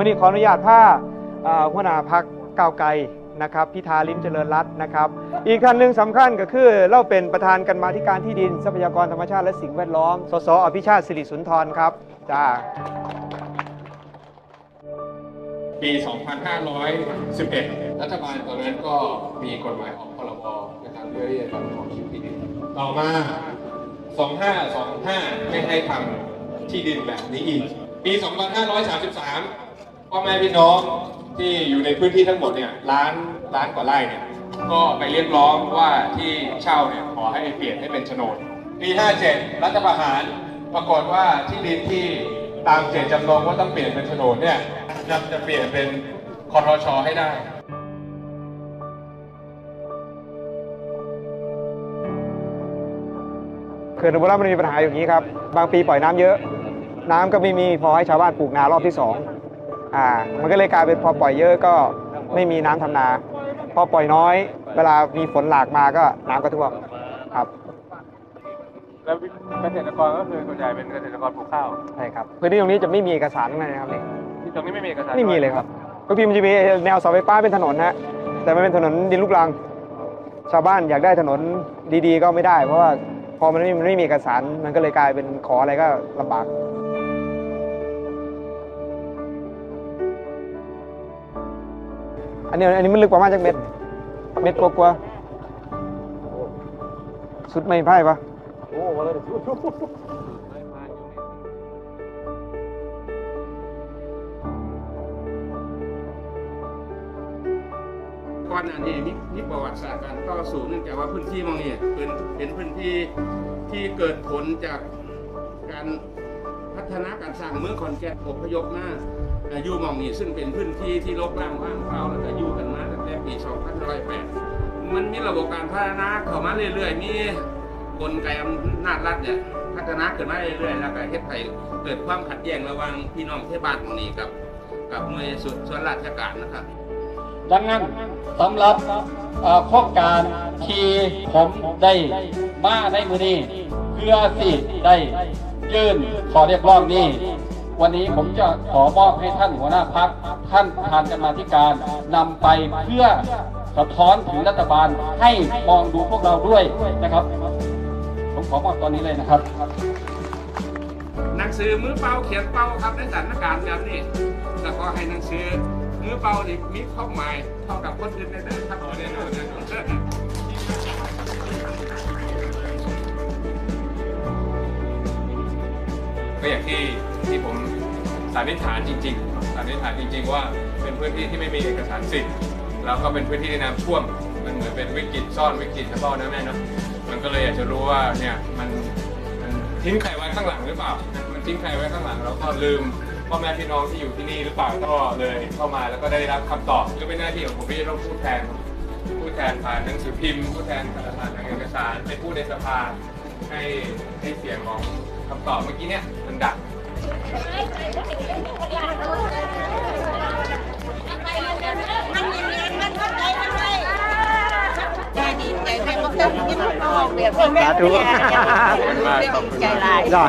วันนี้ขออนุญาตผ้าหัวหน้าพักก้าวไกลนะครับพิธาลิมเจริญรัตน์นะครับ อีกท่านหนึ่งสำคัญก็คือเราเป็นประธานกันมาธิการที่ดินทรัพยากรธรรมชาติและสิ่งแวดล้อม สสอภิชาติสิริสุนทรครับจ้าปี 2511 รัฐบาลตอนนั้นก็มีกฎหมายออกพรบนะครับเพื่อที่จะทำของที่ดิน ต่อมา 2525 ไม่ให้ทำที่ดินแบบนี้อีก ปี 2533 พ่อแม่พี่น้องที่อยู่ในพื้นที่ทั้งหมดเนี่ยล้านล้านกว่าไร่เนี่ยก็ไปเรียกร้องว่าที่เช่าเนี่ยขอให้เปลี่ยนให้เป็นโฉนดปี 57 รัฐประหารปรากฏว่าที่ดินที่ตามเจตจำนงว่าต้องเปลี่ยนเป็นโฉนดเนี่ยจะจะเปลี่ยนเป็นคอทชให้ได้เขื่อนอุบลราชมันมีปัญหาอย่างนี้ครับ บางปีปล่อยน้ำเยอะ น้ำก็ไม่มีพอให้ชาวบ้านปลูกนารอบที่สอง อ่ามันก็เลยกลายเป็นพอปล่อยเยอะก็ไม่มีน้ำทำนา พอปล่อยน้อย เวลามีฝนหลากมาก็น้ำก็ท่วมครับ แล้วเกษตรกรก็คือส่วนใหญ่เป็นเกษตรกรปลูกข้าวใช่ครับพื้นที่ตรงนี้จะไม่มีเอกสารข้างในนะครับนี่ที่ตรงนี้ไม่มีเอกสารไม่มีเลยครับบางทีมันจะมีแนวเสาไฟฟ้าเป็นถนนฮะแต่มันเป็นถนนดินลูกรัง ชาวบ้านอยากได้ถนนดีๆ ก็ไม่ได้ เพราะว่าพอมันไม่มันไม่มีเอกสารมันก็เลยกลายเป็นขออะไรก็ลำบาก อันนี้อันนี้มันลึกประมาณจากเม็ดเม็ดกว่าๆสุดไม่ไพ่ปะโอ้วันละก่อนหน้นี้มีมีประวัติศาสตร์การต่อสู้เนื่องจากว่าพื้นที่มองนี่เป็นเป็นพื้นที่ที่เกิดผลจากการพัฒนาการสร้างเมืองขอนแก่นอพยพมา อายุมองนี่ซึ่งเป็นพื้นที่ที่รกร้างว่างเปล่าแล้วก็อยู่กันมาตั้งแต่ปี 2508 มันมีระบบการพัฒนาเข้ามาเรื่อยๆ มีกลไกอำนาจรัฐเนี่ยพัฒนาขึ้นมาเรื่อยๆ แล้วก็เฮ็ดให้เกิดความขัดแย้งระหว่างพี่น้องเทศบาลของนี้กับกับหน่วยส่วนส่วนราชการนะครับ ดังนั้นสำหรับเอ่อโครงการที่ผมได้มาในมือนี้เพื่อสิได้ยื่นขอเรียกร้องนี้ วันนี้ผมจะขอมอบให้ท่านหัวหน้าพัก ท่านประธานกรรมาธิการนำไปเพื่อสะท้อนถึงรัฐบาลให้มองดูพวกเราด้วยนะครับ ผมขอมอบตอนนี้เลยนะครับ หนังสือมือเป่าเขียนเป่าครับในสถานการณ์แบบนี้แต่ขอให้หนังสือมือเป่านี่มีความหมายเท่ากับคนอื่นในเด้อครับขอแน่นอ ก็อย่างที่ที่ผมสันนิษฐานจริงๆสันนิษฐานจริง ๆ ว่าเป็นพื้นที่ที่ไม่มีเอกสารสิทธิ์แล้วก็เป็นพื้นที่ที่น้ำท่วม มันเหมือนเป็นวิกฤตซ่อนวิกฤตเฉพาะนะแม่เนาะมันก็เลยอยากจะรู้ว่าเนี่ยมันมันทิ้งใครไว้ข้างหลังหรือเปล่า มันทิ้งใครไว้ข้างหลังแล้วก็ลืมพ่อแม่พี่น้องที่อยู่ที่นี่หรือเปล่าก็เลยเข้ามาแล้วก็ได้รับคำตอบก็เป็นหน้าที่ของผมที่ต้องพูดแทนผู้แทนผ่านหนังสือพิมพ์ผู้แทนผ่านทางเอกสารไปพูดในสภาให้ให้เสียงของ คำตอบเมื่อกี้เนี่ยมันดังมันเย็นๆมันเข้าใจมันไว้ใจดีใจแม่ก็เพิ่มยิ้มออกเบียดแม่สาธุเรียกใจร้ายจ้า